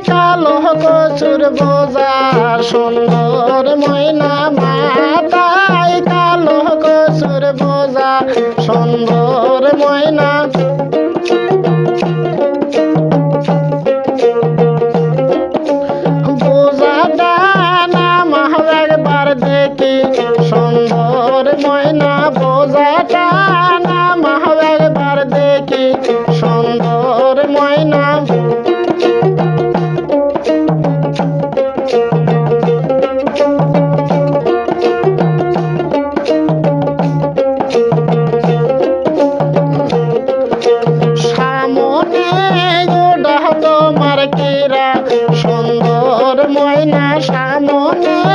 কালো কচুর বোঝা সুন্দর ময়না মাথায়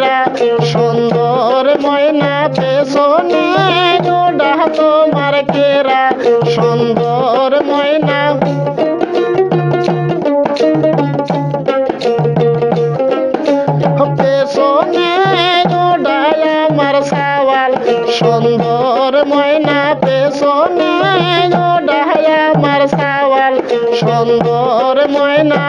কেরা সুন্দর ময়না পেছনে ওডা তোমার কেরা সুন্দর ময়না। পেছনে ওডায় আমার সাওয়াল, সুন্দর ময়না পেছনে ওডায় আমার সাওয়াল, সুন্দর ময়না।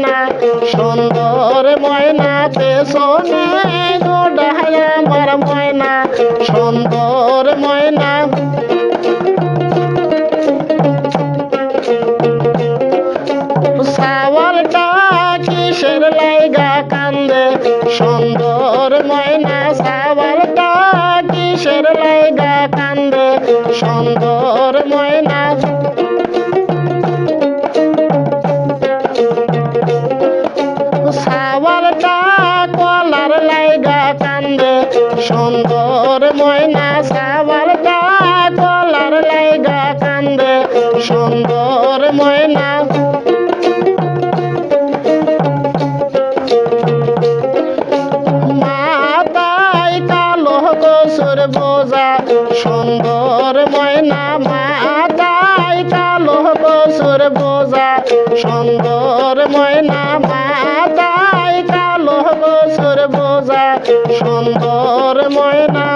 ময়না, সুন্দর ময়না পেছনে ওডায় আমার ময়না, সুন্দর ময়না। সাওয়ালটা কিসের লাইগা কান্দে? সুন্দর ময়না, সাওয়ালটা কিসের লাইগা কান্দে? সুন্দর ময়না সুন্দর ময়না। মাতায় কালো কসুর বোঝা, সুন্দর ময়না। মাতায় কালো কসুর বোঝা, সুন্দর ময়না। মাতায় কালো কসুর বোঝা, সুন্দর ময়না।